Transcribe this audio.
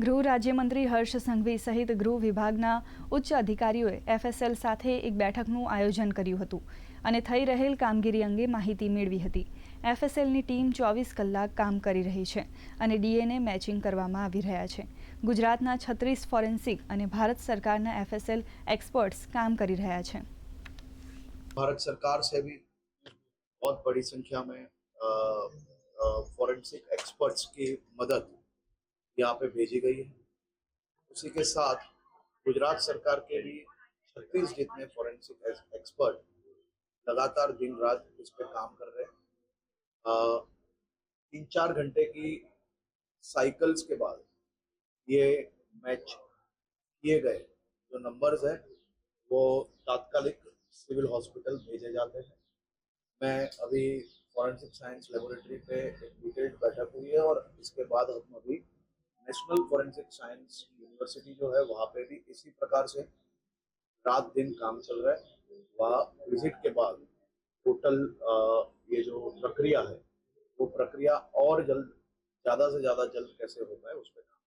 ગૃહ રાજ્યમંત્રી હર્ષ સંઘવી સહિત ગૃહ વિભાગના ઉચ્ચ અધિકારીઓએ એફએસએલ સાથે એક બેઠકનું આયોજન કર્યું હતું અને થઈ રહેલ કામગીરી અંગે માહિતી મેળવી હતી. એફએસએલની ટીમ ચોવીસ કલાક કામ કરી રહી છે અને ડીએનએ મેચિંગ કરવામાં આવી રહ્યા છે. ગુજરાતના છત્રીસ ફોરેન્સિક અને ભારત સરકારના એફએસએલ એક્સપર્ટ્સ કામ કરી રહ્યા છે. ભારત સરકાર સે ભી બહોત બડી સંખ્યા ફોરેન્સિક एक्सपर्ट्स की मदद यहाँ पे भेजी गई है। उसी के साथ गुजरात सरकार के भी छत्तीस जितने फॉरेंसिक एक्सपर्ट लगातार दिन रात इस पे काम कर रहे हैं। तीन चार घंटे की साइकिल्स के बाद ये मैच किए गए। जो नंबर्स है, वो तात्कालिक सिविल हॉस्पिटल भेजे जाते हैं। मैं अभी फॉरेंसिक साइंस लेबोरेटरी पे एक डिटेल्ड बैठक हुई है और इसके बाद हम अभी नेशनल फॉरेंसिक साइंस यूनिवर्सिटी जो है, वहाँ पे भी इसी प्रकार से रात दिन काम चल रहा है। वहाँ विज़िट के बाद टोटल ये जो प्रक्रिया है, वो प्रक्रिया और जल्द, ज़्यादा से ज़्यादा जल्द कैसे हो पाए, उस पर काम